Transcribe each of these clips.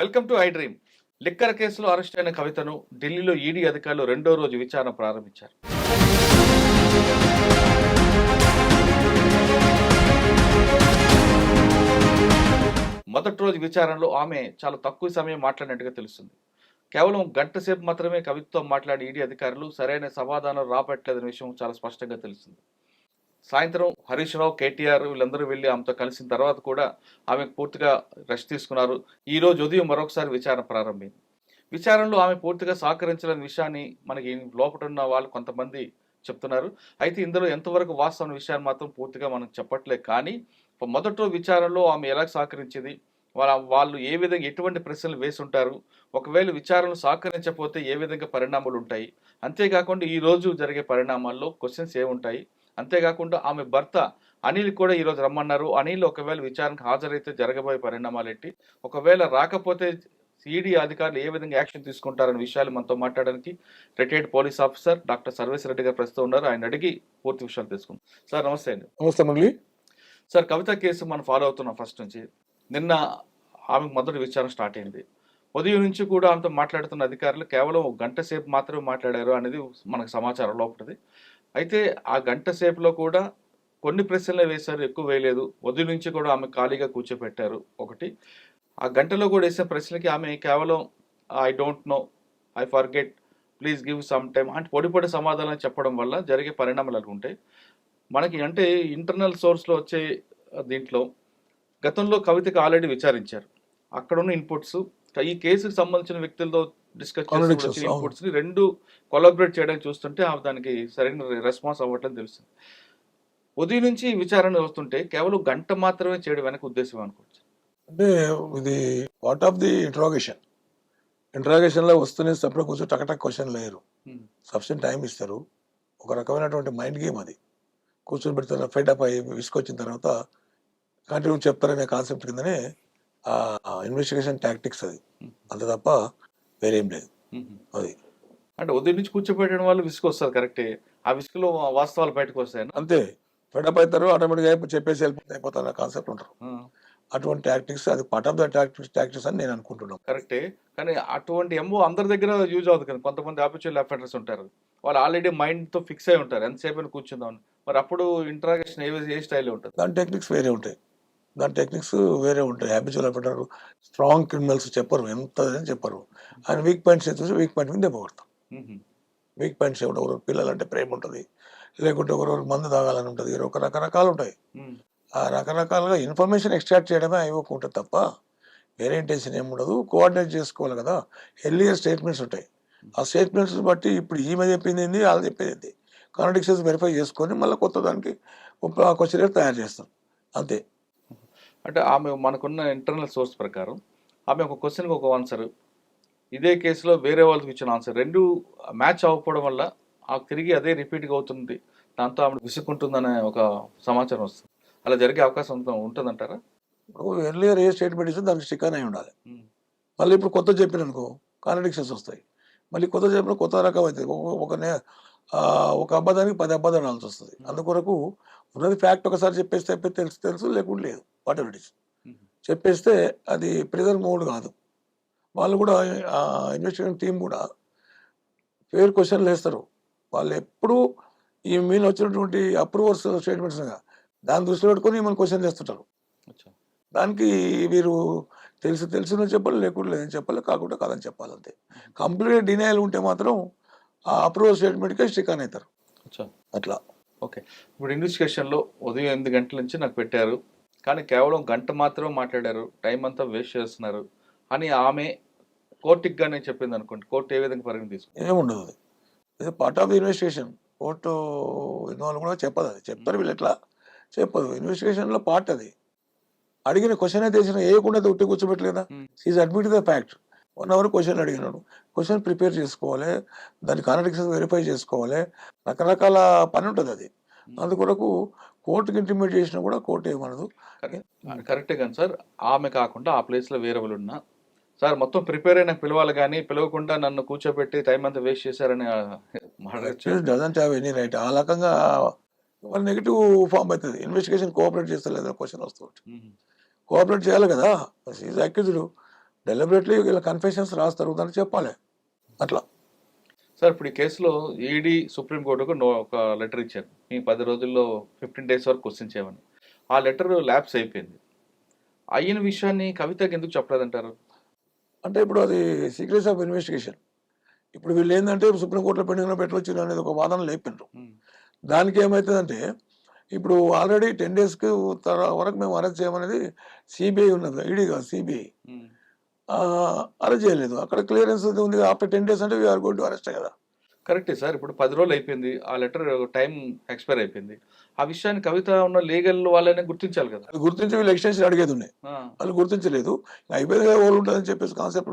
Welcome to I dream. Liquor కేసులో arrest అయిన కవితను ఢిల్లీలో ఈడీ అధికారులు రెండో రోజు విచారణ ప్రారంభించారు. మొదటి రోజు విచారణలో ఆమె చాలా తక్కువ సమయం మాట్లాడినట్టుగా తెలుస్తుంది. కేవలం గంట సేపు మాత్రమే కవితతో మాట్లాడి ఈడీ అధికారులు సరైన సమాధానం రాబట్టలేదనే విషయం చాలా స్పష్టంగా తెలుస్తుంది. సాయంత్రం హరీష్ రావు కేటీఆర్ వీళ్ళందరూ వెళ్ళి ఆమెతో కలిసిన తర్వాత కూడా ఆమె పూర్తిగా రెస్ట్ తీసుకున్నారు. ఈ రోజు ఉదయం మరొకసారి విచారణ ప్రారంభమైంది. విచారణలో ఆమె పూర్తిగా సహకరించలేని విషయాన్ని మనకి లోపల ఉన్న వాళ్ళు కొంతమంది చెప్తున్నారు. అయితే ఇందులో ఎంతవరకు వాస్తవం విషయాన్ని మాత్రం పూర్తిగా మనం చెప్పట్లేదు. కానీ మొదటి విచారణలో ఆమె ఎలా సహకరించింది? వాళ్ళ వాళ్ళు ఏ విధంగా ఎటువంటి ప్రశ్నలు వేసి ఉంటారు ఒకవేళ విచారణలు సహకరించకపోతే ఏ విధంగా పరిణామాలు ఉంటాయి? అంతేకాకుండా ఈ రోజు జరిగే పరిణామాల్లో క్వశ్చన్స్ ఏముంటాయి? అంతేకాకుండా ఆమె భర్త అనిల్ కూడా ఈరోజు రమ్మన్నారు. అనిల్ ఒకవేళ విచారణకు హాజరైతే జరగబోయే పరిణామాలు ఏంటి? ఒకవేళ రాకపోతే సిఈడి అధికారులు ఏ విధంగా యాక్షన్ తీసుకుంటారనే విషయాలు మనతో మాట్లాడడానికి retired police officer doctor Sarvesh Reddy garu ప్రస్తుతం ఉన్నారు. ఆయన అడిగి పూర్తి విషయాలు తీసుకుందాం సార్ నమస్తే అండి. నమస్తే మురళి. సార్ కవిత కేసు మనం ఫాలో అవుతున్నాం ఫస్ట్ నుంచి. నిన్న ఆమెకు మొదటి విచారణ స్టార్ట్ అయింది. ఉదయం నుంచి కూడా ఆమెతో మాట్లాడుతున్న అధికారులు కేవలం ఒక గంట సేపు మాత్రమే మాట్లాడారు అనేది మనకు సమాచారం లోపలిది. అయితే ఆ గంట సేపులో కూడా కొన్ని ప్రశ్నలే వేశారు ఎక్కువ వేయలేదు. వద్దు నుంచి కూడా ఆమె ఖాళీగా కూర్చోపెట్టారు ఒకటి. ఆ గంటలో కూడా వేసిన ప్రశ్నలకి ఆమె కేవలం I don't know I forget please give some time అంటే పొడి పొడి సమాధానం చెప్పడం వల్ల జరిగే పరిణామాలు అలా ఉంటాయి. మనకి అంటే ఇంటర్నల్ సోర్స్లో వచ్చే దీంట్లో గతంలో కవితకు ఆల్రెడీ విచారించారు. అక్కడ ఉన్న ఇన్పుట్స్ ఈ కేసుకు సంబంధించిన వ్యక్తులతో డిస్కస్ చేసిన. ఇన్పుట్స్ని రెండు కొలాబరేట్ చేయడానికి చూస్తుంటే దానికి సరైన రెస్పాన్స్ అవ్వట్లేదు తెలుస్తుంది. ఉదయం నుంచి విచారణ వస్తుంటే కేవలం గంట మాత్రమే చేయడం వెనక ఉద్దేశం అనుకోవచ్చు. అంటే ఇది పార్ట్ ఆఫ్ ది ఇంట్రాగేషన్ ఇంట్రాగేషన్లో వస్తూనే సపరేట్ కూర్చొని టకటక్ క్వశ్చన్ లేరు Hmm. సఫిషియెంట్ టైం ఇస్తారు. ఒక రకమైనటువంటి మైండ్ గేమ్ అది. కూర్చొని పెడితే ఫెడ్ అప్ అయ్యి విసుకొచ్చిన తర్వాత కంటిన్యూ చెప్తారనే కాన్సెప్ట్ కిందనే ఇన్వెస్టిగేషన్ టాక్టిక్స్ అది. అంత తప్ప వేరేం లేదు. అది. అంటే ఉదయం నుంచి కూర్చోబెట్టడం వల్ల విసుగు వస్తుంది కరెక్టే. ఆ విసుగులో వాస్తవాలు బయటకు వస్తాయన్న అంతే. ఫెడ్ అప్ అవుతారు ఆటోమేటిక్గా అయిపో- చెప్పేసి వెళ్ళిపోతే అయిపోతారు కాన్సెప్ట్ ఉంటారు అటువంటి టాక్టిక్స్ అది part of the tactics tactics అని నేను అనుకుంటున్నాను. కరెక్టే. కానీ అటువంటి ఎంఓ అందరి దగ్గర యూజ్ అవుతుంది కదా. కొంతమంది ఆపర్చువల్ అఫెండర్స్ ఉంటారు. వాళ్ళు ఆల్రెడీ మైండ్తో ఫిక్స్ అయి ఉంటారు. ఎంతసేపు అని కూర్చుందాం మరి అప్పుడు ఇంటరాగేషన్ ఏ ఏ స్టైల్లో ఉంటుంది? దాని టెక్నిక్స్ వేరే ఉంటాయి. దాని టెక్నిక్స్ వేరే ఉంటాయి. హ్యాబిచువల్ పెట్టారు స్ట్రాంగ్ క్రిమినల్స్ చెప్పరు. ఎంత అని చెప్పరు. ఆయన వీక్ పాయింట్స్ చూసి వీక్ పాయింట్ మీద దెబ్బ కొడతాం. మ్మ్. వీక్ పాయింట్స్ ఎవరు ఒకరు పిల్లలంటే ప్రేమ ఉంటుంది. లేకుంటే ఒకరు మందు తాగాలని ఉంటుంది. ఒక రకరకాలు ఉంటాయి. ఆ రకరకాలుగా ఇన్ఫర్మేషన్ ఎక్స్ట్రాక్ట్ చేయడమే ఉంటుంది తప్ప వేరే ఇంటెన్షన్ ఏమి ఉండదు. కోఆర్డినేట్ చేసుకోవాలి కదా. ఎర్లియర్ స్టేట్మెంట్స్ ఉంటాయి. ఆ స్టేట్మెంట్స్ బట్టి ఇప్పుడు ఈమె చెప్పింది ఏంది వాళ్ళు చెప్పేది ఏంది? కాంట్రడిక్షన్స్ వెరిఫై చేసుకొని మళ్ళీ కొత్త దానికి క్వశ్చన్ తయారు చేస్తాం. అంతే. అంటే ఆమె మనకున్న ఇంటర్నల్ సోర్స్ ప్రకారం ఆమె ఒక క్వశ్చన్కి ఒక ఆన్సర్ ఇదే కేసులో వేరే వాళ్ళకి ఇచ్చిన ఆన్సర్ రెండు మ్యాచ్ అవ్వకపోవడం వల్ల ఆ తిరిగి అదే రిపీట్గా అవుతుంది. దాంతో ఆమె విసుక్కుంటుందనే ఒక సమాచారం వస్తుంది. అలా జరిగే అవకాశం ఉంట- ఉంటుందంటారా? ఇప్పుడు ఎర్లియర్ ఏ స్టేట్మెంట్ ఇస్తే దానికి స్టిక్ అయి ఉండాలి. మళ్ళీ ఇప్పుడు కొత్త చెప్పిన అనుకో కాంట్రడిక్షన్స్ వస్తాయి. మళ్ళీ కొత్త చెప్పిన కొత్త రకం అవుతుంది. ఒక- ఒక అబద్ధానికి పది అబద్ధాలు వస్తుంది. అందుకొరకు ఉన్నది ఫ్యాక్ట్ ఒకసారి చెప్పేస్తే తెలుసు తెలుసు లేకుండా లేదు. Whatever it is. చెప్పేస్తే అది ప్రిజర్ మోడ్ కాదు. వాళ్ళు కూడా ఇన్వెస్టిగేషన్ టీం కూడా ఫేర్ క్వశ్చన్లు వేస్తారు. వాళ్ళు ఎప్పుడూ ఈ మీద వచ్చినటువంటి అప్రూవర్స్ స్టేట్మెంట్స్ దాన్ని దృష్టిలో పెట్టుకొని మన క్వశ్చన్ చేస్తుంటారు దానికి వీరు తెలిసి తెలిసిన చెప్పాలి లేకుండా లేదని చెప్పాలి కాకుండా కాదని చెప్పాలి అంతే. కంప్లీట్ డినైల్ ఉంటే మాత్రం ఆ అప్రూవల్ స్టేట్మెంట్కే స్టిక్ అని అవుతారు అట్లా. ఓకే. ఇప్పుడు ఇన్వెస్టిగేషన్లో ఉదయం ఎనిమిది గంటల నుంచి నాకు పెట్టారు. కానీ కేవలం గంట మాత్రమే మాట్లాడారు. టైం అంతా వేస్ట్ చేస్తున్నారు. అని ఆమె కోర్టుకి కానీ చెప్పింది అనుకోండి. కోర్టు ఏ విధంగా పరిగణ తీసుకుంది? ఏముండదు అది. ఇది part of the investigation court involve కూడా చెప్పదు అది. చెప్తారు వీళ్ళు ఎట్లా? చెప్పదు. ఇన్వెస్టిగేషన్లో పార్ట్ అది. అడిగిన క్వశ్చన్ అయితే వేసిన వేయకుండా ఉట్టి కూర్చోబెట్టలేదా. Is admit the fact one hour question అడిగినాడు. క్వశ్చన్ ప్రిపేర్ చేసుకోవాలి దాని కాంట్రడిక్షన్స్ వెరిఫై చేసుకోవాలి రకరకాల పని ఉంటుంది అది. అందుకొరకు కోర్టుకి ఇంటిమేట్ చేసినా కూడా కోర్టు ఏమనదు. కరెక్టే. కానీ సార్ ఆమె కాకుండా ఆ ప్లేస్లో వేరే వాళ్ళు ఉన్నా సార్ మొత్తం ప్రిపేర్ అయిన పిలవాలి కానీ పిలవకుండా నన్ను కూర్చోబెట్టి టైం అంతా వేస్ట్ చేశారని డజంట్ హ్యావ్ ఎనీ రైట్ ఆ రకంగా వాళ్ళ నెగిటివ్ ఫామ్ అవుతుంది. ఇన్వెస్టిగేషన్ కోఆపరేట్ చేస్తలేదు క్వశ్చన్ వస్తుంది. కోఆపరేట్ చేయాలి కదా. ఈజ్ అక్యూజ్డ్ డెలిబరేట్లీ వీళ్ళ కన్ఫెషన్స్ రాస్తారు. దాన్ని చెప్పాలి. అట్లా. సార్ ఇప్పుడు ఈ కేసులో ఈడీ సుప్రీంకోర్టుకు నో ఒక లెటర్ ఇచ్చారు. మీ పది రోజుల్లో ఫిఫ్టీన్ డేస్ వరకు క్వశ్చన్ చేయమని. ఆ లెటర్ ల్యాబ్స్ అయిపోయింది. అయిన విషయాన్ని కవితకి ఎందుకు చెప్పలేదంటారు? అంటే ఇప్పుడు అది సీక్రెట్స్ ఆఫ్ ఇన్వెస్టిగేషన్ ఇప్పుడు వీళ్ళు ఏంటంటే సుప్రీంకోర్టులో పెండింగ్లో పెట్టవచ్చు అనేది ఒక వాదన లేపిండ్రు. దానికి ఏమవుతుందంటే ఇప్పుడు ఆల్రెడీ టెన్ డేస్కి వరకు మేము అరెస్ట్ చేయమనేది సిబిఐ ఉన్నది. ఈడీ కాదు సిబిఐ. అరెస్ట్ చేయలేదు. అక్కడ క్లియరెన్స్ ఉంది ఆఫ్టర్ టెన్ డేస్ అంటే వీఆర్ టు అరెస్ట్ కదా. కరెక్టే సార్. ఇప్పుడు పది రోజులు అయిపోయింది. ఆ లెటర్ టైం ఎక్స్పైర్ అయిపోయింది. ఆ విషయాన్ని కవిత ఉన్న లీగల్ వాళ్ళనే గుర్తించాలి కదా. గుర్తించి వీళ్ళు ఎక్స్టెన్షన్ అడిగేది ఉన్నాయి. వాళ్ళు గుర్తించలేదు. అయిపోయింది ఓళ్ళు ఉంటుందని చెప్పేసి కాన్సెప్ట్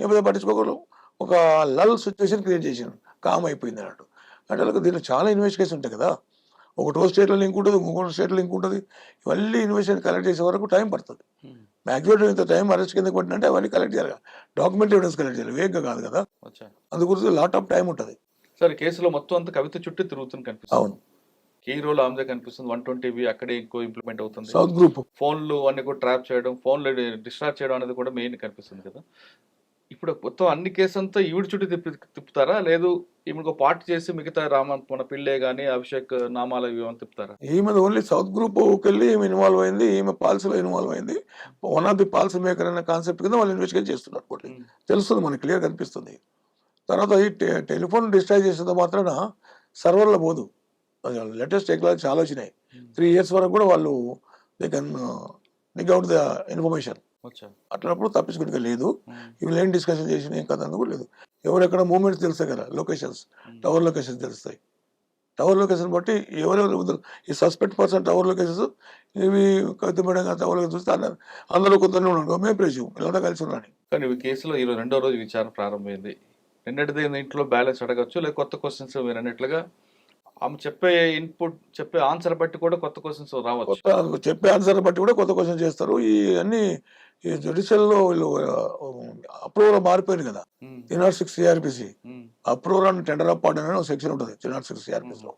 ఏమైతే పట్టించుకోకూడదు. ఒక లల్ సిచ్యువేషన్ క్రియేట్ చేసాను కామ్ అయిపోయింది అన్నట్టు. అంటే వాళ్ళకి దీంట్లో చాలా ఇన్వెస్టిగేషన్ ఉంటాయి కదా. ఒకటో స్టేట్లో లింక్ ఉంటుంది ఇంకొక స్టేట్లో లింక్ ఉంటుంది. ఇవన్నీ ఇన్వెస్టిగేషన్ కలెక్ట్ చేసే వరకు టైం పడుతుంది. మ్యాక్సిమం ఇంత టైం అరెస్ట్ కింద పట్టినంటే అవన్నీ కలెక్ట్ చేయాలి డాక్యుమెంట్ ఎవిడెన్స్ కలెక్ట్ చేయాలి. వేగంగా కాదు కదా. అందు గురించి లాట్ ఆఫ్ టైం ఉంటుంది. సార్ ఈ కేసులో మొత్తం అంతా కవిత చుట్టూ తిరుగుతుంది కనిపిస్తుంది. అవును. కీ రోల్ ఆమెదే కనిపిస్తుంది. వన్ ట్వంటీ అక్కడే ఎక్కువ ఇంప్లిమెంట్ అవుతుంది. సౌత్ గ్రూప్ ఫోన్లు అన్ని కూడా ట్రాప్ చేయడం ఫోన్లు డిస్ట్రాక్ట్ చేయడం అనేది కూడా మెయిన్ కనిపిస్తుంది కదా. ఇప్పుడు మొత్తం అన్ని కేసు అంతా ఈవిడ చుట్టూ తిప్పి తిప్పుతారా? లేదు ఈమెకు పార్ట్ చేసి మిగతా రామ మన పిల్లే కానీ అభిషేక్ నామాల ఇవి ఏమైనా తిప్పుతారా? ఈమె ఓన్లీ సౌత్ గ్రూప్కి వెళ్ళి ఈమె ఇన్వాల్వ్ అయింది ఈమె పాలసీలో ఇన్వాల్వ్ అయింది. One of the policy maker అనే కాన్సెప్ట్ కింద వాళ్ళు ఇన్వెస్టిగేట్ చేస్తున్నారు మ్మ్. తెలుస్తుంది మనకి క్లియర్ కనిపిస్తుంది. తర్వాత ఈ టెలిఫోన్ డిస్ట్రాయ్ చేసేంత మాత్రాన సర్వర్లో పోదు. లేటెస్ట్ టెక్నాలజీ చాలా వచ్చినాయి. త్రీ ఇయర్స్ వరకు కూడా వాళ్ళు they can nick out the information అట్లప్పుడు తప్పించుకునే లేదు. ఇవి ఏం డిస్కషన్ చేసిన ఏం కదా అందుకు లేదు. ఎవరెక్కడ మూమెంట్స్ తెలుస్తాయి కదా లొకేషన్స్. టవర్ లొకేషన్స్ తెలుస్తాయి. టవర్ లొకేషన్ బట్టి ఎవరెవరు ఈ సస్పెక్ట్ పర్సన్ టవర్ లొకేషన్స్ ఇవి కవిత మేడం టవర్ లొకేషన్ చూస్తే అందరూ కొంతనే ఉన్నాడు మేము ప్రెజ్యూమ్ ఇలా కలిసి ఉన్నాను కానీ ఈ కేసులో ఈరోజు రెండో రోజు విచారణ ప్రారంభమైంది. నిన్నటిది ఇంట్లో బ్యాలెన్స్ అడగచ్చు లేదా కొత్త క్వశ్చన్స్ మీరు అన్నట్లుగా ఆమె చెప్పే ఇన్పుట్ చెప్పే ఆన్సర్ బట్టి కూడా కొత్త క్వశ్చన్స్ రావచ్చు. కొత్త చెప్పే ఆన్సర్ బట్టి కూడా కొత్త క్వశ్చన్ చేస్తారు. ఈ అన్ని ఈ జుడిషియల్లో వీళ్ళు అప్రూవల్ మారిపోయింది కదా. Three nought six C R P C. Approval and tender of part అనే ఒక సెక్షన్ ఉంటుంది త్రీ నాట్ సిక్స్ సిఆర్పిసిలో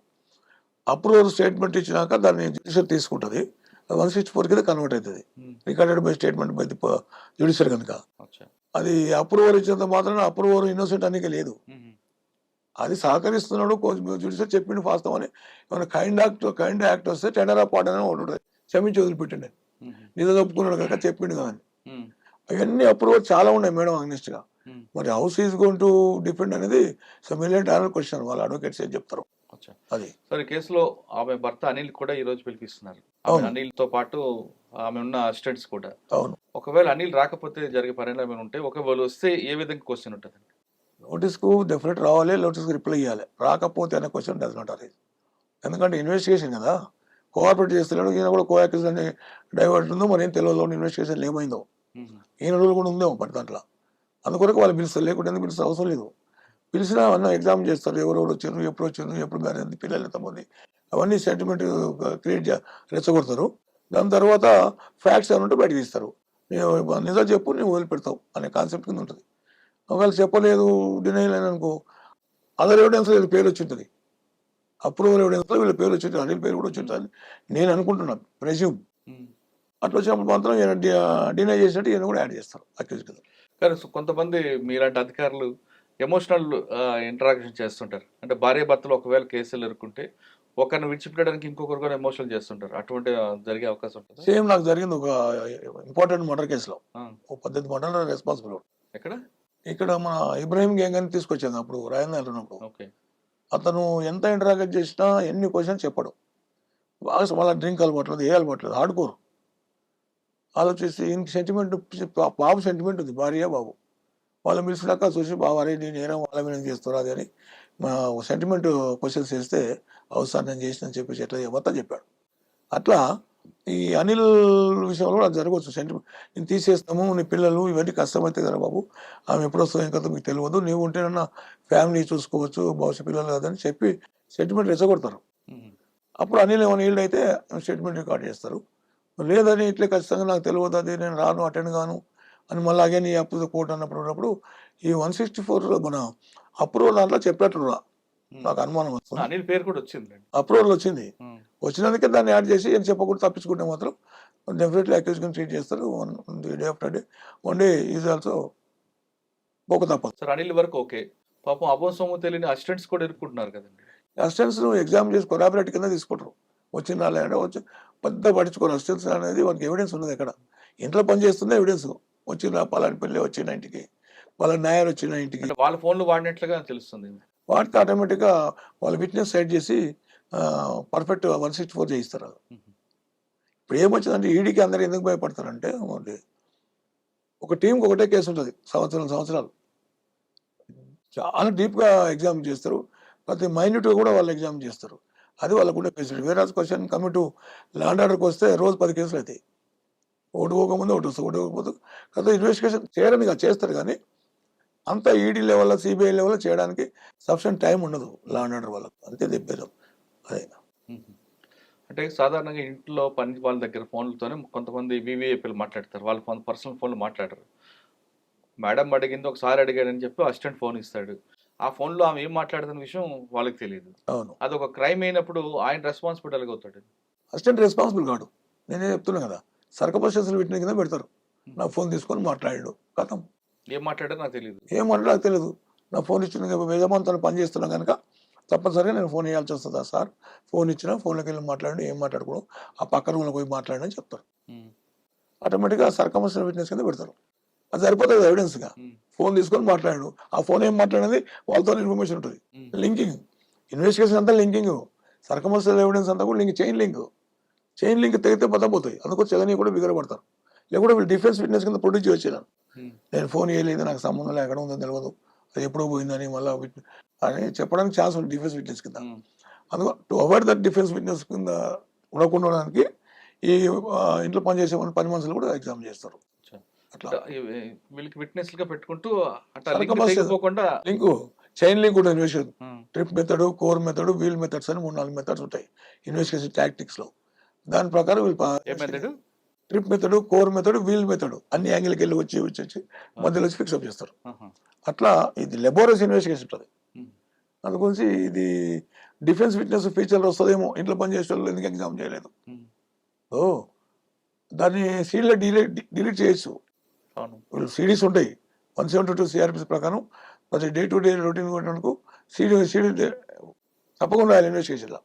అప్రూవల్ స్టేట్మెంట్ ఇచ్చినాక దాన్ని జుడిషియల్ తీసుకుంటుంది వన్ సిక్స్టీ ఫోర్ కింద కన్వర్ట్ అవుతుంది. Recorded by statement by judicial కనుక అది అప్రూవల్ ఇచ్చినంత మాత్రం అప్రూవల్ ఇన్నోసెంట్ అనికి లేదు. అది సహకరిస్తున్నాడు జుడిషియల్ చెప్పిండు వాస్తవం అని ఏమైనా కైండ్ యాక్ట్ కైండ్ యాక్ట్ వస్తే టెండర్ ఆఫ్ పార్ట్ అని ఒకటి ఉంటుంది క్షమించి వదిలిపెట్టిండు. నిజం ఒప్పుకున్నాడు కనుక చెప్పిండు. మ్మ్. అవన్నీ అప్రూవల్ చాలా ఉన్నాయి మేడం అగ్నిస్ట్గా మ్మ్. మరి house is gone to depend అనేది సో మిలియన్ డాలర్ క్వశ్చన్ వాళ్ళ అడ్వకేట్స్ ఏం చెప్తారు. అది. సరే కేసులో ఆమె భర్త అనిల్ కూడా ఈ రోజు పిలిపిస్తున్నారు. అనిల్తో పాటు ఆమె ఉన్న అసిస్టెంట్స్ కూడా. అవును. ఒకవేళ అనిల్ రాకపోతే జరిగే పరిణామం ఉంటే ఒకవేళ వస్తే ఏ విధంగా క్వశ్చన్ ఉంటుంది నోటీస్కు డెఫినెట్ రావాలి నోటీస్కి రిప్లై ఇవ్వాలి రాకపోతే అనే క్వశ్చన్ డస్ నాట్ అరేజ్. ఎందుకంటే ఇన్వెస్టిగేషన్ కదా. కోఆపరేట్ చేస్తున్నాడు ఈయన కూడా అని డైవర్ట్ ఉందో మరి ఏం తెలియదు ఇన్వెస్టిగేషన్ ఏమైందో. ఏ నడువులు కూడా ఉందేమో పడి దాంట్లో. అందుకొరకు వాళ్ళు పిలుస్తారు. లేకుంటే ఎందుకు పిలుస్తారు? అవసరం లేదు. పిలిచినా అవన్నీ ఎగ్జామ్ చేస్తారు. ఎవరెవరు వచ్చారు? ఎప్పుడు వచ్చారు? ఎప్పుడు కానీ ఎంత పిల్లలు ఎంతమంది? అవన్నీ సెంటిమెంట్ క్రియేట్ చే రెచ్చగొడతారు. దాని తర్వాత ఫ్యాక్ట్స్ ఏమైనా ఉంటే బయటకు తీస్తారు. నిజం చెప్పు నువ్వు వదిలిపెడతావు అనే కాన్సెప్ట్ కింద ఉంటుంది. ఒకవేళ చెప్పలేదు డినై అనుకో అదర్ ఎవిడెన్స్ వీళ్ళ పేరు వచ్చి ఉంటుంది. అప్రూవల్ ఎవిడెన్స్లో వీళ్ళ పేరు వచ్చి ఉంటుంది. అనిల్ పేరు కూడా వచ్చి ఉంటుంది. నేను అనుకుంటున్నాను ప్రెజ్యూమ్ అట్లా వచ్చినప్పుడు మాత్రం ఈయన డినై చేసినట్టు ఈయన కూడా యాడ్ చేస్తారు అక్యూజ్ కింద. కానీ కొంతమంది మీలాంటి అధికారులు ఎమోషనల్ ఇంటరాక్షన్ చేస్తుంటారు. అంటే భార్య భర్తలు ఒకవేళ కేసులు ఎదుర్కొంటే ఒకరిని విడిచిపెట్టడానికి ఇంకొకరు కూడా ఎమోషనల్ చేస్తుంటారు. అటువంటి జరిగే అవకాశం ఉంటుంది? సేమ్ నాకు జరిగింది ఒక ఇంపార్టెంట్ మర్డర్ కేసులో ఓ పద్ధతి మర్డర్ రెస్పాన్సిబుల్ ఎక్కడ? ఇక్కడ మన ఇబ్రాహిం గ్యాంగ్ అని తీసుకొచ్చాను అప్పుడు ఉన్నప్పుడు ఓకే. అతను ఎంత ఇంటరాగేట్ చేసినా ఎన్ని క్వశ్చన్స్ చెప్పడు. బాగా మళ్ళీ డ్రింక్ అలవాట్లేదు ఏ అలవాట్లేదు ఆడుకోరు ఆలోచిస్తే ఇంక సెంటిమెంట్ బాబు సెంటిమెంట్ ఉంది భార్య బాబు. వాళ్ళు పిలిచినాక చూసి బాబు అరే నేను నేరం వాళ్ళ మీద చేస్తున్నా అది అని మా సెంటిమెంట్ క్వశ్చన్స్ చేస్తే అవసరం నేను చేసిన చెప్పేసి ఎట్లా మొత్తం చెప్పాడు. అట్లా ఈ అనిల్ విషయంలో కూడా అది జరగవచ్చు. సెంటిమెంట్ నేను తీసేస్తాము నీ పిల్లలు ఇవన్నీ కష్టమైతే కదా బాబు ఆమె ఎప్పుడు వస్తుందో ఇంకా మీకు తెలియదు నీవు ఉంటేనన్నా ఫ్యామిలీ చూసుకోవచ్చు భవిష్యత్ పిల్లలు కదని చెప్పి సెంటిమెంట్ రెచ్చగొడతారు. అప్పుడు అనిల్ ఏమైనా ఈల్డ్ అయితే స్టేట్మెంట్ రికార్డ్ చేస్తారు. లేదని ఇట్లే ఖచ్చితంగా నాకు తెలియదు అది నేను రాను అటెండ్ కాను అని మళ్ళీ అగే నీ అప్పు కోర్టు అన్నప్పుడు ఉన్నప్పుడు ఈ వన్ సిక్స్టీ ఫోర్ మన అప్రూవల్ దాంట్లో చెప్పినట్లు రా నాకు అనుమానం వస్తుంది. అనిల్ పేరు కూడా వచ్చింది అప్రూవల్ వచ్చింది. వచ్చినందుకే దాన్ని యాడ్ చేసి ఏం చెప్పకుండా తప్పించుకుంటే మాత్రం డెఫినెట్లీ అక్యూజ్ కింద ట్రీట్ చేస్తారు. One day after day. One day is also పోక తప్పదు. సార్ అనిల్ వరకు ఓకే. పాపం అభం సొమ్ము తెలియని అసిస్టెంట్స్ కూడా ఇరుక్కుంటున్నారు కదండి. అసిస్టెంట్స్ ఎగ్జామ్ చేసి కొరాబరేట్ కింద తీసుకుంటారు. వచ్చిన రాలేదంటే వచ్చి పెద్ద పట్టించుకోరు అసిస్టెంట్స్ అనేది వాళ్ళకి ఎవిడెన్స్ ఉన్నది ఎక్కడ ఇంట్లో పని చేస్తుంది ఎవిడెన్స్ వచ్చిన పలాని పెళ్ళి వచ్చిన ఇంటికి వాళ్ళ న్యాయాలు వచ్చిన ఇంటికి. వాళ్ళ ఫోన్లు వాడినట్లుగా తెలుస్తుంది. వాటికి ఆటోమేటిక్గా వాళ్ళ విట్నెస్ సైడ్ చేసి పర్ఫెక్ట్ వన్ సిక్స్టీ ఫోర్ చేయిస్తారు అది. ఇప్పుడు ఏమొచ్చిందంటే ఈడీకి అందరు ఎందుకు భయపడతారంటే ఒక టీంకి ఒకటే కేసు ఉంటుంది సంవత్సరం సంవత్సరాలు. చాలా డీప్గా ఎగ్జామ్ చేస్తారు. ప్రతి మైన్యూట్గా కూడా వాళ్ళు ఎగ్జామ్ చేస్తారు. అది వాళ్ళకు ఉండే ఫెసిలిటీ. వేరే క్వశ్చన్ కమిటీ టు ల్యాండ్ ఆర్డర్కి వస్తే రోజు పది కేసులు అవుతాయి ఒకటి పోకముందు ఒకటి వస్తుంది ఒకటి పోకపోతే కదా ఇన్వెస్టిగేషన్ చేయరని చేస్తారు కానీ అంత ఈడీ లెవెల్లో సిబిఐ లెవెల్లో చేయడానికి సఫిషియంట్ టైం ఉండదు లా అండ్ ఆర్డర్ వాళ్ళకి. అంతే చెప్పారు అదే. అంటే సాధారణంగా ఇంట్లో పని వాళ్ళ దగ్గర ఫోన్లతోనే కొంతమంది వివిఐపీలు మాట్లాడతారు. వాళ్ళ పర్సనల్ ఫోన్లు మాట్లాడరు. మేడం అడిగింది ఒకసారి అడిగాడని చెప్పి అసిస్టెంట్ ఫోన్ ఇస్తాడు. ఆ ఫోన్లో ఆమె ఏం మాట్లాడుతున్న విషయం వాళ్ళకి తెలియదు అవును. అది ఒక క్రైమ్ అయినప్పుడు ఆయన రెస్పాన్సిబిలిటీ అవుతాడు. అసిస్టెంట్ రెస్పాన్సిబుల్ కాడు. నేనే చెప్తున్నా కదా సర్కపర్షన్స్ వీటిని కింద పెడతారు. నా ఫోన్ తీసుకొని మాట్లాడాడు కథం ఏం మాట్లాడారో నాకు తెలియదు ఏం మాట్లాడో నాకు తెలియదు నా ఫోన్ ఇచ్చిన యజమానితో పని చేస్తున్నా కనుక తప్పనిసరిగా నేను ఫోన్ ఇవ్వాల్సి వస్తుందా సార్? ఫోన్ ఇచ్చినా ఫోన్లోకి వెళ్ళి మాట్లాడి ఏం మాట్లాడకూడదు ఆ పక్క రూమ్లో పోయి మాట్లాడని చెప్తారు. ఆటోమేటిక్గా సర్కమర్షియల్ విట్నెస్ కింద పెడతారు. అది సరిపోతుంది ఎవిడెన్స్గా ఫోన్ తీసుకొని మాట్లాడాడు ఆ ఫోన్ ఏం మాట్లాడేది? వాళ్ళతో ఇన్ఫర్మేషన్ ఉంటుంది. లింకింగ్ ఇన్వెస్టిగేషన్ అంతా లింకింగ్ సర్కమర్షియల్ ఎవిడెన్స్ అంతా కూడా link chain link chain link తెగితే పోతాయి అందుకో చెగని కూడా బిగరపడతారు లేకుంటే వీళ్ళు డిఫెన్స్ విట్నెస్ కింద ప్రొడ్యూస్ చేయొచ్చు నేను. ఫోన్ చేయలేదు నాకు సంబంధం లేదు ఎక్కడ ఉందో తెలియదు అది ఎప్పుడో పోయిందని మళ్ళీ అని చెప్పడానికి ఛాన్స్ ఉంది డిఫెన్స్ విట్నెస్ కింద. అందుకో to avoid that defence witness కింద ఉండకుండా ఈ ఇంట్లో పనిచేసే పని మనుషులు కూడా ఎగ్జామ్ చేస్తారు. అట్లా. వీళ్ళకి విట్నెస్గా పెట్టుకుంటూ అట్లా లింక్ చైన్ లింక్ ఉంటుంది investigation trip method core method wheel methods అని మూడు నాలుగు మెథడ్స్ ఉంటాయి ఇన్వెస్టిగేషన్ టాక్టిక్స్లో. దాని ప్రకారం వీళ్ళు trip method core method wheel method అన్ని యాంగిల్కి వెళ్ళి వచ్చి వచ్చి వచ్చి మధ్యలో వచ్చి ఫిక్స్అప్ చేస్తారు. అట్లా ఇది లెబోరస్ ఇన్వెస్టిగేషన్ ఉంటుంది. అందుగురించి ఇది డిఫెన్స్ విట్నెస్ ఫీచర్ వస్తుందేమో. ఇంట్లో పని వాళ్ళు ఎందుకు ఎగ్జామ్ చేయలేదు? ఓ దాన్ని సీడ్లో డిలీట్ డిలీట్ చేయొచ్చు. వీళ్ళు సిడీస్ ఉంటాయి. One seventy two C R P C ప్రకారం ప్రతి డే టు డే రొటీన్ కొట్టడానికి సీడీ సీడీ తప్పకుండా రాయాలి ఇన్వెస్టిగేషన్లో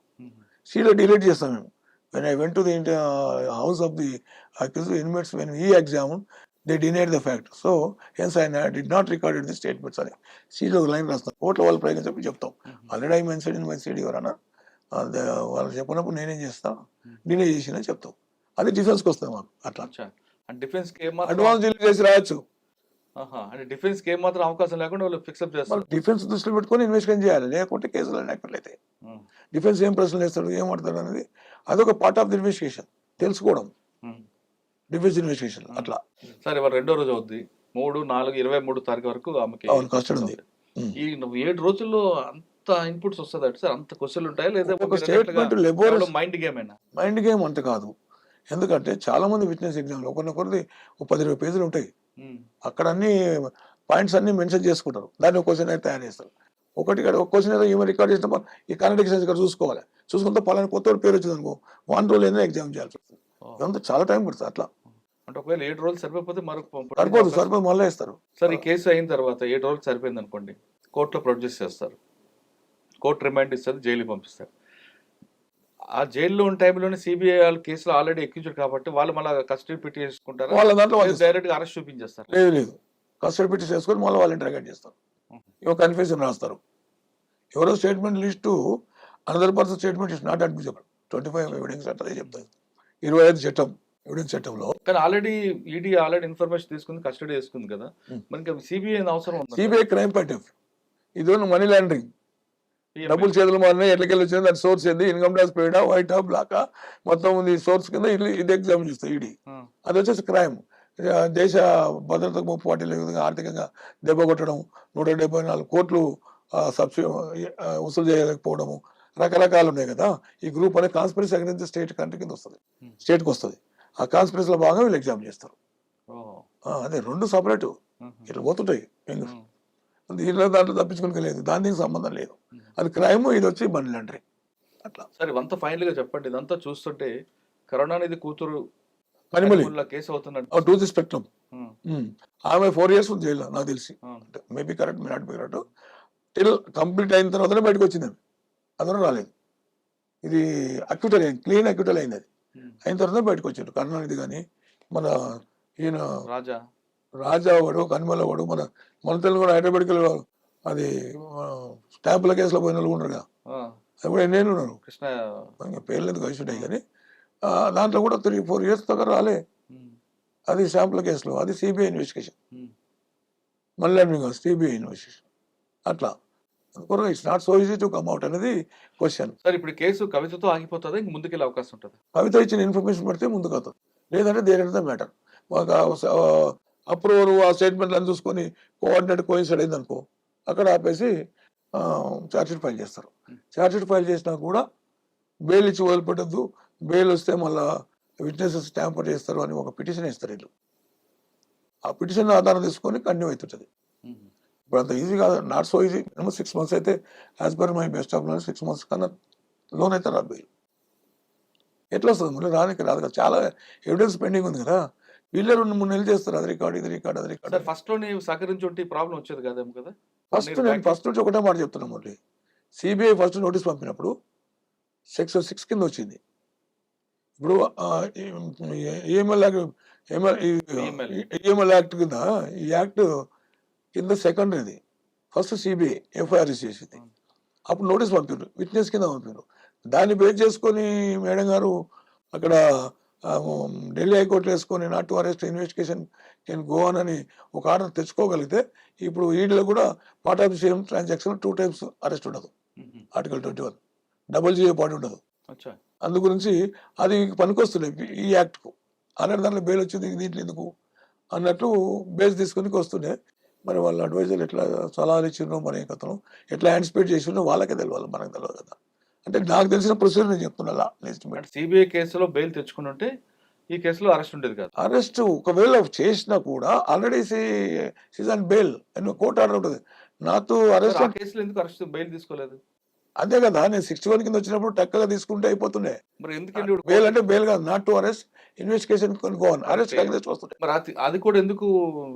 సీలో డిలీట్ చేస్తాం మేము. When I went to the house of the accuse inmates when I exam they denied the fact so hence I'd not recorded the statements అని సీలో ఒక లైన్ రాస్తాం. కోర్టులో వాళ్ళు ప్రయోగం చెప్పి చెప్తాం. Already I mention in my CD ఎవరన్నా వాళ్ళు చెప్పినప్పుడు నేనేం చేస్తా? డిలే చేసిన చెప్తాం. అది డిఫెన్స్కి వస్తుంది మాకు. అట్లా. డిఫెన్స్కి అడ్వాన్స్ డిలీట్ చేసి రాయొచ్చు. అంటే డిఫెన్స్కి ఏమాత్రం అవకాశం లేకుండా వాళ్ళు ఫిక్సప్ చేస్తారు. డిఫెన్స్ దృష్టిలో పెట్టుకొని ఇన్వెస్టిగేషన్ చేయాలి. లేకుంటే కేసులు అయినట్లయితే ఉమ్, డిఫెన్స్ ఏం ప్రశ్నలు వేస్తాడు ఏం ఆడతాడు అనేది అదొక పార్ట్ ఆఫ్ ది ఇన్వెస్టిగేషన్ తెలుసుకోవడం. డిఫెన్స్ ఇన్వెస్టిగేషన్ అట్లా. సరే ఇవాళ రెండో రోజు అవుద్ది. మూడు నాలుగు ఇరవై మూడు తారీఖు వరకు ఆమెకి అవును, custody ఉంది. ఈ ఏడు రోజుల్లో అంత ఇన్పుట్స్ వస్తుంది సార్ అంత క్వశ్చన్లు ఉంటాయా? లేదా మైండ్ గేమ్ మైండ్ గేమ్ అంత కాదు. ఎందుకంటే చాలా మంది విట్నెస్ ఎగ్జామ్లు ఒకరినొకరిది ఒక పది ఇరవై పేజీలు ఉంటాయి. అక్కడ అన్ని పాయింట్స్ అన్ని మెన్షన్ చేసుకుంటారు. దాన్ని ఒక క్వశ్చన్ అయితే తయారు చేస్తారు. ఒకటి ఒక క్వశ్చన్ అయితే ఈమె రికార్డ్ చేసిన ఈ కాంట్రడిక్షన్స్ ఇక్కడ చూసుకోవాలి. చూసుకుంటే పలానా కొత్త పేరు వచ్చింది అనుకో వన్ రోజులు ఏదైనా ఎగ్జామ్ చేయాల్సి వస్తుంది. ఇదంతా చాలా టైం పడుతుంది అట్లా. అంటే ఒకవేళ ఏడు రోజులు సరిపోతే మరొక సరిపోదు సరిపోదు మళ్ళీ ఇస్తారు సార్ ఈ కేసు అయిన తర్వాత ఏడు రోజులు సరిపోయింది అనుకోండి కోర్టులో ప్రొడ్యూస్ చేస్తారు. కోర్టు రిమైండ్ ఇస్తుంది జైలుకి పంపిస్తారు. ఆ జైల్లో ఉన్న టైంలోనే సిబిఐ వాళ్ళు కేసులో ఆల్రెడీ ఎక్కించారు కాబట్టి వాళ్ళు మళ్ళీ కస్టడీ పెట్టి చేసుకుంటారు వాళ్ళ దాంట్లో వాళ్ళు డైరెక్ట్గా అరెస్ట్ చూపించేస్తారు. లేదు లేదు. కస్టడీ పెట్టి చేసుకొని మళ్ళీ వాళ్ళు ఇంటర్గేట్ చేస్తారు. ఇవ కన్ఫ్యూజన్ రాస్తారు. ఎవరో statement list another person statement is not admissible twenty five evidence అంటే చెప్తారు. ఇరవై ఐదు చట్టం ఎవిడెన్స్ చట్టంలో. కానీ ఆల్రెడీ ఈడీ ఆల్రెడీ ఇన్ఫర్మేషన్ తీసుకుంది కస్టడీ చేసుకుంది కదా. మనకి సిబిఐ అవసరం సిబిఐ క్రైమ్ ఆఫ్ ఇది మనీ లాండరింగ్. డబ్బులు చేతులు మారినాయి ఎట్లకెళ్ళి వచ్చింది దాని సోర్స్ ఏంది? ఇన్కమ్ ట్యాక్స్ పేడా వైట్ హా బ్లాక్ మొత్తం ఉంది సోర్స్ కింద ఇది ఇది ఎగ్జామ్ చేస్తాయి ఈడీ. అది వచ్చేసి క్రైమ్ దేశ భద్రతకు ముప్పు వాటిల్లే విధంగా ఆర్థికంగా దెబ్బ కొట్టడం నూట డెబ్బై నాలుగు కోట్లు సబ్సిడీ వసూలు చేయలేకపోవడము రకరకాలు ఉన్నాయి కదా. ఈ గ్రూప్ అనే కాన్స్పిరసీ అగ్రించి స్టేట్ కంట్రీ కింద వస్తుంది. Hmm. స్టేట్కి వస్తుంది. ఆ కాన్స్పిరసీలో భాగంగా వీళ్ళు ఎగ్జామ్ చేస్తారు. అదే రెండు సపరేట్ ఇట్లా పోతుంటాయి. దీనిలో దాంట్లో తప్పించుకుని లేదు. దాని దీనికి సంబంధం లేదు. అది క్రైమ్ ఇది వచ్చి మనీ లాండరింగ్ అట్లా. సరే ఇవంతా ఫైనల్గా చెప్పండి. ఇదంతా చూస్తుంటే కరుణానిధి కూతురు కనిమలి కేసు అవుతున్నట్టు. టూ ది స్పెక్ట్రమ్ ఆమె ఫోర్ ఇయర్స్ ఉంది జైల్లో నాకు తెలిసి. Maybe correct may not be correct. Till complete అయిన తర్వాతనే బయటకు వచ్చింది ఆమె. అందరూ రాలేదు. ఇది అక్యూటల్ అయింది క్లీన్ అక్యూటల్ అయింది అది. అయిన తర్వాత బయటకు వచ్చాడు. కరుణానిధి కానీ మన ఈయన రాజా. రాజా వాడు కనిమల వాడు మన మన తెలుగు కూడా హైదరాబాద్కి అది ఆ, స్టాంపుల కేసులో పోయిన వాళ్ళు ఆ, అది కూడా ఎన్ని ఏళ్ళు ఉన్నారు. కృష్ణ పేర్లు ఎందుకు కలిసి ఉంటాయి కానీ దాంట్లో కూడా త్రీ ఫోర్ ఇయర్స్ దాకా రాలే. అది శాంపుల్ కేసులో అది సిబిఐ ఇన్వెస్టిగేషన్ మళ్ళీ సిబిఐ ఇన్వెస్టిగేషన్ అట్లా. It's not so easy to come out అనేది క్వశ్చన్ సరే ఇప్పుడు కేసు కవితతో ఆగిపోతుందా? ఇంక ముందుకెళ్ళే అవకాశం ఉంటుంది? కవిత ఇచ్చిన ఇన్ఫర్మేషన్ పడితే ముందుకు అవుతుంది. లేదంటే దేర్ ద మ్యాటర్ అప్రూవర్ ఆ స్టేట్మెంట్ అని చూసుకొని కోఆర్డినేట్ కోయిన్సైడ్ అయింది అనుకో అక్కడ ఆపేసి ఛార్జ్షీట్ ఫైల్ చేస్తారు. ఛార్జ్షీట్ ఫైల్ చేసినా కూడా బెయిల్ ఇచ్చి వదిలిపెట్టద్దు. బెయిల్ వస్తే మళ్ళా విట్నెసెస్ ట్యాంపర్ చేస్తారు అని ఒక పిటిషన్ ఇస్తారు వీళ్ళు. ఆ పిటిషన్ ఆధారం తీసుకొని కంటిన్యూ అవుతుంటుంది. ఉమ్, ఇప్పుడు అంత ఈజీ కాదు. Not so easy minimum six months అయితే as per my best of loan six months కన్నా లోన్ అయితే రాదు బిల్ ఎట్లా వస్తుంది? మళ్ళీ రానికి రాదు కదా. చాలా ఎవిడెన్స్ పెండింగ్ ఉంది కదా. వీళ్ళే రెండు మూడు నెలలు చేస్తారు. అది రికార్డ్ ఇది రికార్డ్ అది రికార్డ్ ఫస్ట్లో నీవు సహకరించి ప్రాబ్లం వచ్చేది కాదేమో కదా? ఫస్ట్ నేను ఫస్ట్ నుంచి ఒకటే మాట చెప్తున్నా మురళి. సిబిఐ ఫస్ట్ నోటీస్ పంపినప్పుడు సెక్షన్ సిక్స్ కింద వచ్చింది. ఇప్పుడు ఈఎంఎల్ యాక్ట్ కింద ఈ యాక్ట్ కింద సెకండ్ ఇది. ఫస్ట్ సిబిఐ ఎఫ్ఐఆర్ చేసింది. అప్పుడు నోటీస్ పంపారు విట్నెస్ కింద పంపారు దాన్ని బేస్ చేసుకొని మేడం గారు అక్కడ ఢిల్లీ హైకోర్టులో వేసుకొని not to arrest investigation can go on అని ఒక ఆర్డర్ తెచ్చుకోగలిగితే ఇప్పుడు ఈడీలో కూడా part of same transaction two times arrest ఉండదు. Article twenty one. డబుల్ జిఏ పార్ట్ ఉండదు. అందు గురించి అది పనికొస్తున్నాయి ఈ యాక్ట్కు. అలాంటి దాంట్లో బెయిల్ వచ్చింది. దీంట్లో ఎందుకు? అన్నట్టు బేస్ తీసుకుని వస్తుండే. మరి వాళ్ళ అడ్వైజర్ ఎట్లా సలహాలు ఇచ్చిండ్రో మరి కథను ఎట్లా యాంటిసిపేట్ చేసిండ్రో వాళ్ళకే తెలియాలి మనకు తెలియదు కదా. అంటే నాకు తెలిసిన ప్రొసీజర్ నేను చెప్తున్నా ఎస్టిమేట్ అంటే సిబిఐ కేసులో బెయిల్ తెచ్చుకుని ఉంటే ఈ కేసులో అరెస్ట్ ఉండేది కాదు. అరెస్ట్ ఒకవేళ చేసినా కూడా already season bail court order ఉంటుంది. నాతో అరెస్ట్ కేసులో ఎందుకు అరెస్ట్ బెయిల్ తీసుకోలేదు? అంతే కదా నేను సిక్స్టీ వన్ కింద వచ్చినప్పుడు టక్కగా తీసుకుంటే అయిపోతుండే. మరి ఇప్పుడు బెయిల్ అంటే బెయిల్ కాదు not to arrest investigation arrest వస్తుంటాయి మరి అది కూడా ఎందుకు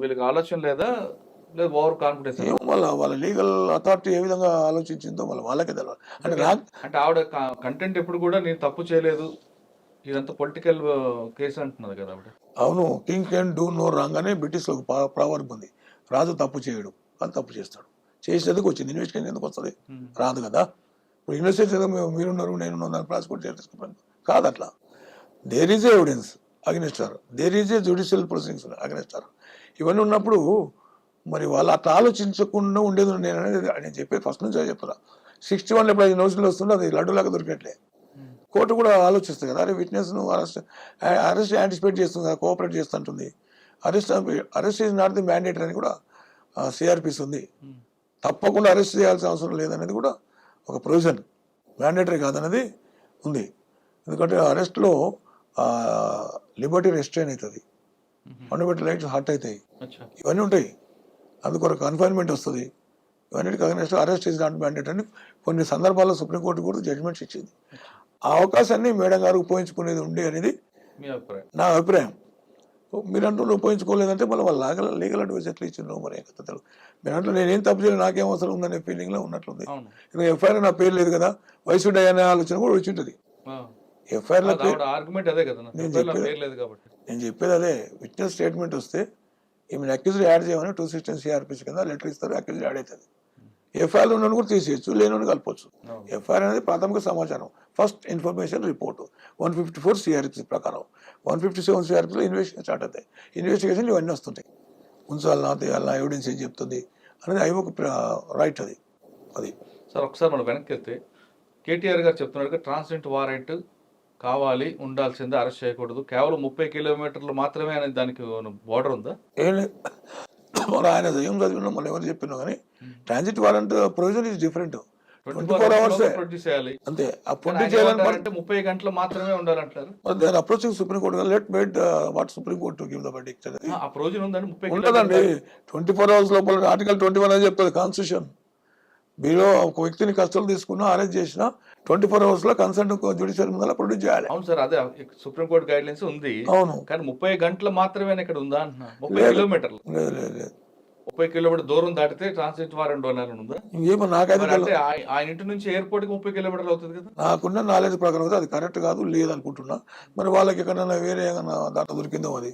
వీళ్ళకి ఆలోచన లేదా? లేదా ఓవర్ కాన్ఫిడెన్స్ ఏమో వాళ్ళ వాళ్ళ లీగల్ అథారిటీ ఏ విధంగా ఆలోచించిందో వాళ్ళ వాళ్ళకే తెలియాలి అంటే నాకు అంటే ఆవిడ కంటెంట్ ఎప్పుడు కూడా నేను తప్పు చేయలేదు. ఇదంతా పొలిటికల్ కేసు అంటున్నది కదా ఆవిడ. అవును king can do no wrong అనే బ్రిటిష్లో ప్రావర్బ్ ఉంది. రాజు తప్పు చేయడు అని తప్పు చేస్తాడు. చేసేందుకు వచ్చింది ఇన్వెస్టిగేషన్ ఎందుకు వస్తుంది? రాదు కదా. ఇప్పుడు ఇన్వెస్టిగేషన్ మీరున్నారు నేను దాన్ని ప్రాసిక్యూట్ చేసుకుంటాను కాదు అట్లా. There is evidence against her there is a judicial proceedings against her ఇవన్నీ ఉన్నప్పుడు మరి వాళ్ళు అట్లా ఆలోచించకుండా ఉండేది నేను అనేది నేను చెప్పేది ఫస్ట్ నుంచి చెప్తున్నా. సిక్స్టీ వన్ ఎప్పుడు అది నోట్స్లో వస్తుందో అది లడ్డులాగా దొరికట్లే ఉమ్, కోర్టు కూడా ఆలోచిస్తుంది కదా అరే విట్నెస్ను అరెస్ట్ అరెస్ట్ యాంటిసిపేట్ చేస్తుంది కదా కోఆపరేట్ చేస్తుంటుంది. Arrest arrest is not the mandatory అని కూడా సిఆర్పిస్ ఉంది. తప్పకుండా అరెస్ట్ చేయాల్సిన అవసరం లేదనేది కూడా ఒక ప్రొవిజన్ మ్యాండేటరీ కాదనేది ఉంది. ఎందుకంటే అరెస్ట్లో లిబర్టీ రెస్ట్రైన్ అవుతుంది. ఫండమెంటల్ రైట్స్ హర్ట్ అవుతాయి. ఇవన్నీ ఉంటాయి. అందుకొరకు కన్ఫైన్మెంట్ వస్తుంది. ఇవన్నిటికి against arrest is not mandate అని కొన్ని సందర్భాల్లో సుప్రీంకోర్టు కూడా జడ్జిమెంట్స్ ఇచ్చింది. ఆ అవకాశాన్ని మేడం గారు ఉపయోగించుకునేది ఉండే అనేది నా అభిప్రాయం. మీరంటూ ఉపయోగించుకోలేదంటే మళ్ళీ వాళ్ళ లీగల్ లీగల్ అడ్వైస్ ఎట్లా ఇచ్చిండ్రో మరి తెలియదు మీరంటూ నేనేం తప్పు చేయలేదు నాకేం అవసరం ఉందనే ఫీలింగ్లో ఉన్నట్లుంది. ఇంకా ఎఫ్ఐఆర్ నా పేరు లేదు కదా వయసు అనే ఆలోచన కూడా వచ్చి ఉంటుంది ఆ, ఎఫ్ఐఆర్లో అది ఆవిడ ఆర్గ్యుమెంట్ అదే కదా నా నేను పేరులో చెప్పేది- పేరు లేదు కాబట్టి. నేను చెప్పేది అదే విట్నెస్ స్టేట్మెంట్ వస్తే ఈమెను అక్యూజ్డ్ యాడ్ చేయమని two sixteen C R P C కింద లెటర్ ఇస్తారు అక్యూజ్డ్ యాడ్ అవుతుంది. ఎఫ్ఐఆర్ ఉన్న కూడా తీసేయచ్చు లేని కలపచ్చు. ఎఫ్ఐఆర్ అనేది ప్రాథమిక సమాచారం. First information report one fifty four C R P C ప్రకారం. వన్ ఫిఫ్టీ సెవెన్ సిఆర్పిలో ఇన్వెస్టిగేషన్ స్టార్ట్ అవుతాయి. ఇన్వెస్టిగేషన్ ఇవన్నీ వస్తుంటాయి. ఉంచాలన్నా తీయాలన్నా ఎవిడెన్స్ ఏం చెప్తుంది అనేది అవి ఒక రైట్ అది. అది. సార్ ఒకసారి మనం వెనక్కి వెళ్తే కేటీఆర్ గారు చెప్తున్నట్టుగా ట్రాన్స్జెంట్ వారెంట్ కావాలి ఉండాల్సిందే అరెస్ట్ చేయకూడదు. కేవలం ముప్పై కిలోమీటర్లు మాత్రమే అనేది దానికి బోర్డర్ ఉందా? మరి ఆయన ఏం చదివినా మళ్ళీ ఎవరు చెప్పినా కానీ transit warrant provision is different twenty 24 four hours. Produce చేయాలి. అంతే. ఆ ప్రొడ్యూస్ ముప్పై గంటలు మాత్రమే ఉండాలంటారు? They are approaching supreme court let made what supreme court give the అనేది ఆ ప్రయోజనం ఉందండి. ముప్పై ఉండదండి ట్వంటీ ఫోర్ అవర్స్ లోపల ఆర్టికల్ ట్వంటీ వన్ అని చెప్తుంది కాన్స్టిట్యూషన్ మీరు ఒక వ్యక్తిని కష్టాలు తీసుకున్నా అరెస్ట్ చేసినా ట్వంటీ ఫోర్ అవర్స్లో కన్సల్ట్ జ్యుడిషియల్ ముందర ప్రొడ్యూస్ చేయాలి. అవును సార్ అదే సుప్రీం కోర్ట్ గైడ్ లైన్స్ ఉంది. అవును. కానీ ముప్పై గంటలు మాత్రమే ఇక్కడ ఉందా అంటున్నా? ముప్పై లేదు. కిలోమీటర్లు. లేదు లేదు లేదు. ముప్పై కిలోమీటర్ దూరం దాటితే ట్రాన్సిట్ వారెంట్ ఉండాలని ఉందా? ఇంకేమో నాకైతే ఆయన ఇంటి నుంచి ఎయిర్పోర్ట్కి ముప్పై కిలోమీటర్లు అవుతుంది కదా? నాకున్న నాలెడ్జ్ ప్రకారం అయితే అది కరెక్ట్ కాదు లేదనుకుంటున్నా. మరి వాళ్ళకి ఎక్కడైనా వేరే ఏమైనా దాంట్లో దొరికిందో అది?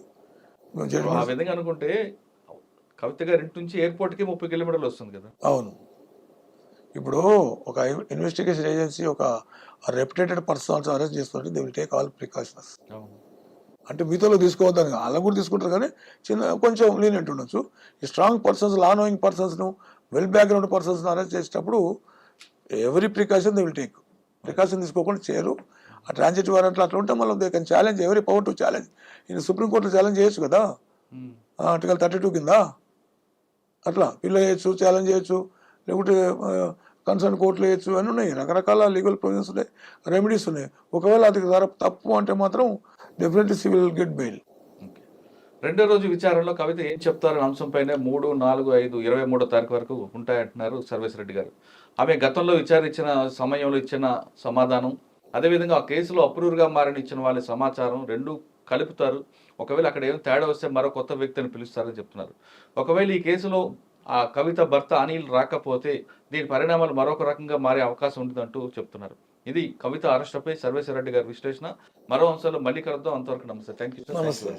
ఆ విధంగా అనుకుంటే కవిత గారి ఇంటి నుంచి ఎయిర్పోర్ట్కి ముప్పై కిలోమీటర్లు వస్తుంది కదా? అవును. ఇప్పుడు ఒక ఇన్వెస్టిగేషన్ ఏజెన్సీ ఒక రెప్యుటేటెడ్ పర్సన్స్ అరెస్ట్ చేస్తుంటే they will take all precautions అంటే మీతో తీసుకోవద్దని. వాళ్ళని కూడా తీసుకుంటారు కానీ చిన్న కొంచెం లీనియంట్ ఉండొచ్చు. ఈ స్ట్రాంగ్ పర్సన్స్ లా నోయింగ్ పర్సన్స్ను వెల్ బ్యాక్గ్రౌండ్ పర్సన్స్ను అరెస్ట్ చేసేటప్పుడు every precaution they will take precaution తీసుకోకుండా చేయరు. ఆ ట్రాన్సిట్ వారెంట్లు అట్లా ఉంటే మళ్ళీ they can challenge every power to challenge ఈయన సుప్రీంకోర్టులో ఛాలెంజ్ చేయొచ్చు కదా. ఆర్టికల్ థర్టీ టూ కింద. అట్లా. పిల్ల చేయొచ్చు ఛాలెంజ్ చేయొచ్చు. లేకుంటే కన్సర్న్ కోర్టులు వేయచ్చు అన్నీ ఉన్నాయి. రకరకాల లీగల్ ప్రొవిజన్స్ ఉన్నాయి రెమెడీస్ ఉన్నాయి. ఒకవేళ అది తర- తప్పు అంటే మాత్రం డెఫినెట్లీ సివిల్ గెట్ బెయిల్. రెండో రోజు విచారణలో కవిత ఏం చెప్తారు అంశంపైనే మూడు నాలుగు ఐదు ఇరవై మూడో తారీఖు వరకు ఉంటాయంటున్నారు సర్వేశ్వరెడ్డి గారు. ఆమె గతంలో విచారించిన సమయంలో ఇచ్చిన సమాధానం అదేవిధంగా ఆ కేసులో అప్రూవ్గా మారని ఇచ్చిన వాళ్ళ సమాచారం రెండు కలుపుతారు. ఒకవేళ అక్కడ ఏం తేడా వస్తే మరో కొత్త వ్యక్తిని పిలుస్తారని చెప్తున్నారు. ఒకవేళ ఈ కేసులో ఆ కవిత భర్త అనిల్ రాకపోతే దీని పరిణామాలు మరొక రకంగా మారే అవకాశం ఉంటుందంటూ చెప్తున్నారు. ఇది కవిత అరెస్టుపై సర్వేశ్వర రెడ్డి గారి విశ్లేషణ. మరో అంశాల్లో మళ్ళీ కలుద్దాం. అంతవరకు నమస్తే. థ్యాంక్ యూ నమస్తే.